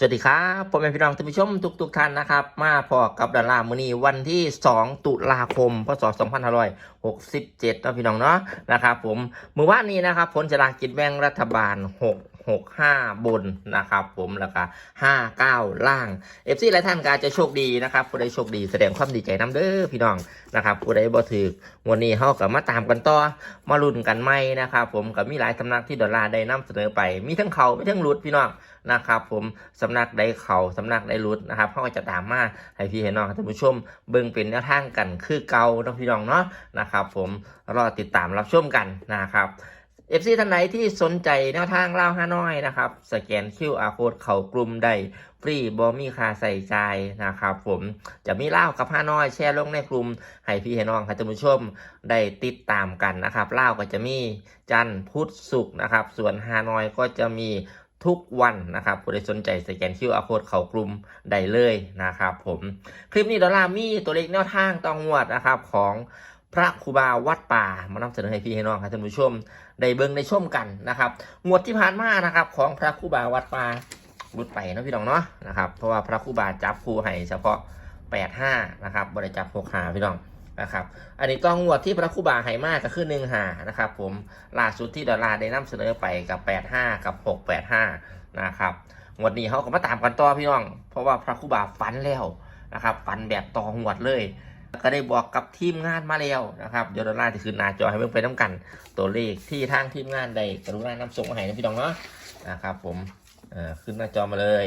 สวัสดีครับผมเป็นพี่น้องท่านผู้ชมทุกๆท่านนะครับ มาพอกับดารามือนีวันที่ 2 ตุลาคม พศ 2567นะพี่น้องเนาะนะครับผมมือวานนี้นะครับผลสลากกินแบ่งรัฐบาล 6 6 5บนนะครับ ผมแล้วก็5 9ล่างเอฟซีหลายท่านก็อาจจะโชคดีนะครับผู้ใดโชคดีแสดงความดีใจน้ำเด้อพี่น้องนะครับผู้ใดบ่ถือวันนี้เฮากับมาตามกันต่อมาลุ้นกันไหมนะครับผมกับมีหลายสำนักที่ดอลลาร์ได้นำเสนอไป มีทั้งเขามีทั้งรุดพี่น้องนะครับผมสำนักใดเขาสำนักใดรุดนะครับเขาก็จะตามมาให้พี่ให้น้องท่านผู้ชมเบิ่งเป็นแนวทางกันคือเก่าเนาะพี่น้องเนาะนะครับผมรอติดตามรับชมกันนะครับ เอฟซีท่านไหนที่สนใจแนวทางเล่าฮานอยนะครับ สแกน QR code เขากลุ่มได้ฟรีบอมีค่าใส่ใจนะครับ ผมจะมีเล่ากับฮานอยแชร์ลงในกลุ่มให้พี่ให้น้องท่านผู้ชมได้ติดตามกันนะครับเล่าก็จะมีจันทร์พุธศุกร์นะครับ ส่วนฮานอยก็จะมีทุกวันนะครับผู้ใดสนใจสแกน QR code เขากลุ่มได้เลยนะครับ ผมคลิปนี้ดอลลาร์มีตัวเลขแนวทางตองวดนะครับของ พระครูบาวัดป่ามานำเสนอให้พี่ให้น้องครับท่านผู้ชมได้เบิ่งได้ชมกันนะครับงวดที่ผ่านมานะครับ ของพระครูบาวัดป่ารุดไปนะพี่น้องเนาะนะครับเพราะว่าพระครูบาจับครูให้เฉพาะ85นะครับบริจับ6หาพี่น้องนะครับอันนี้ต้องงวดที่พระครูบาไหมากก็คือหนึ่งหานะครับผมล่าสุดที่ดลาร์ได้นำเสนอไปกับ85กับ685นะครับงวดนี้เขาก็มาตามกันต่อพี่น้อง เพราะว่าพระครูบาฝันแล้วนะครับฝันแบบต่องวดเลย ก็ได้บอกกับทีมงานมาแล้วนะครับเดี๋ยวดอลลาร์จะขึ้นหน้าจอให้เพิ่งไปน้ำกันตัวเลขที่ทางทีมงานได้กรุณานำส่งมาให้นะพี่น้องเนาะนะครับ ผมขึ้นหน้าจอมาเลย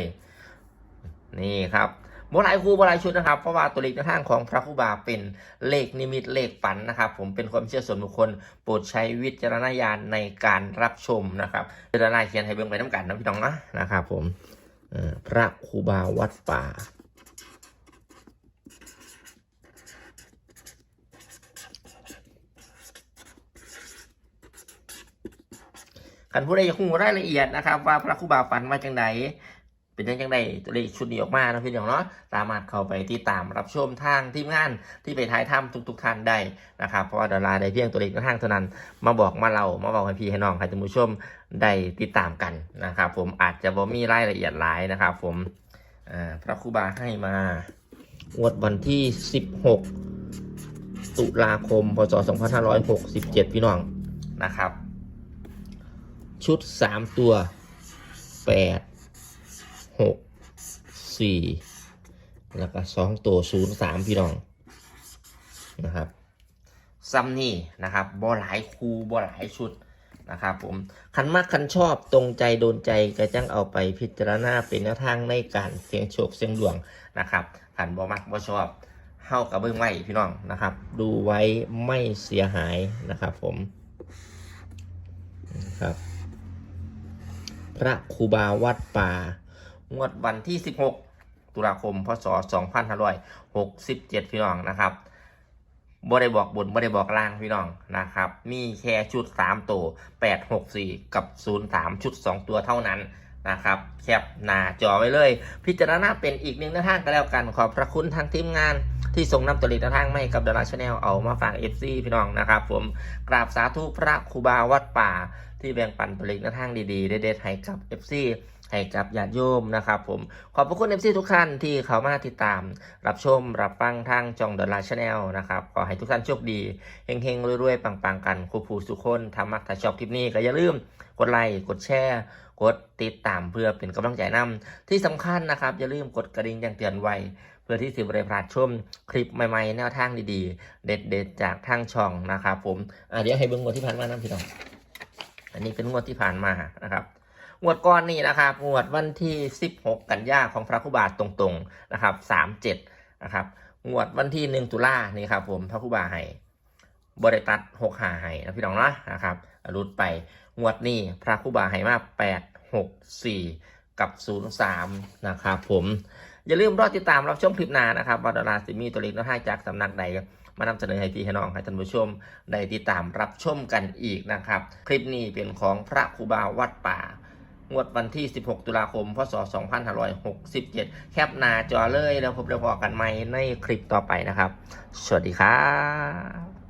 นี่ครับโบหลายครูโบหลายชุดนะครับ เพราะว่าตัวเลขในทางของพระครูบาเป็นเลขนิมิตเลขฝันนะครับ ผมเป็นความเชื่อส่วนบุคคลโปรดใช้วิจารณญาณในการรับชมนะครับเจารณาเขียนให้เบิ่งไปน้ำกันนะพี่น้องนะนะครับ ผมพระครูบาวัดป่า คันผู้ใดอยากรู้รายละเอียดนะครับ ว่าพระครูบาฝันมาจังไดเป็นยังจังไดตัวเลขชุดนี้ออกมานะพี่น้องเนาะสามารถเข้าไปติดตามรับชมทางทีมงานที่ไปถ่ายทำทุกๆท่านได้นะครับเพราะว่าดาราได้เพียงตัวเลขในทางเท่านั้น มาบอกมาเรามาบอกให้พี่ให้น้องให้ท่านผู้ชมได้ติดตามกันนะครับ ผมอาจจะบ่มีรายละเอียดหลายนะครับ ผมพระครูบาให้มางวดวันที่ 16 ตุลาคม พศ 2567 พี่น้องนะครับ ชุด3ตัว8 6 4แล้วก็2ตัว0 3พี่น้องนะครับซัมนี่นะครับบ่หลายคูบ่หลายชุดนะครับผมคันมากคันชอบตรงใจโดนใจก็จังเอาไปพิจารณาเป็นแนวทางในการเสี่ยงโชคเสี่ยงดวงนะครับคันบ่มักบ่ชอบเฮากับเบิ่งไว้พี่น้องนะครับ ดูไว้ไม่เสียหายนะครับผมครับ พระครูบาวัดป่างวดวันที่ 16 ตุลาคม พศ 2567 พี่น้องนะครับบ่ได้บอกบนบ่ได้บอกล่างพี่น้องนะครับ มีแค่ชุด 3 ตัว 864 กับ 03 ชุด 2 ตัวเท่านั้น นะครับแคปหน้าจอไว้เลย พิจารณาเป็นอีกหนึ่งหนวทางก็แล้วกันขอบพระคุณทางทีมงาน ที่ส่งนำตัวเลขแนวทางไม่กับดาราชาแนลเอามาฝาก FC พี่น้องนะครับผมกราบสาธุพระครูบาวัดป่า ที่แบ่งปันตัวเลขแนวทางดีๆเด็ดๆให้กับ FC ให้กับญาติโยมนะครับผมขอบพระคุณ FC ทุกท่านที่เข้ามาติดตาม รับชมรับฟังทางจองดอลลาร์ชาแนลนะครับขอให้ทุกท่านโชคดีเฮงๆรวยๆปังๆกันครูผู้สุขคนทำมักถ้าชอบคลิปนี้ก็อย่าลืมกดไลค์กดแชร์กดติดตามเพื่อเป็นกำลังใจนำที่สำคัญนะครับอย่าลืมกดกระดิ่งแจ้งเตือนไว้ เพื่อที่สิบริพลาดชมคลิปใหม่ๆ แนวทางดีๆ เด็ดๆ จากทางช่องนะครับผมเดี๋ยวให้เบิ่งงวดที่ผ่านมานะพี่น้องอันนี้เป็นงวดที่ผ่านมานะครับ งวดก่อนนี่นะครับงวดวันที่ 16 กันยาของพระคุบาตรงๆนะครับ37นะครับงวดวันที่ 1 ตุลานี่ครับผมพระคุบาให้บริตัด6หาให้นะพี่น้องนะนะครับรุดไปงวดนี้พระคุบาให้มา8 6 4กับ03นะครับผมอย่าลืมรอติดตามรับชมคลิปหน้านะครับว่าดาราสิมีตัวเลขน้อยจากสำนักใดมานำเสนอให้พี่ให้น้องให้ท่านผู้ชมได้ติดตามรับชมกันอีกนะครับ คลิปนี้เป็นของพระครูบาวัดป่า งวดวันที่ 16 ตุลาคม พศ 2567 แคปหน้าจอเลยแล้วพบแล้วพอกันใหม่ในคลิปต่อไปนะครับ สวัสดีครับ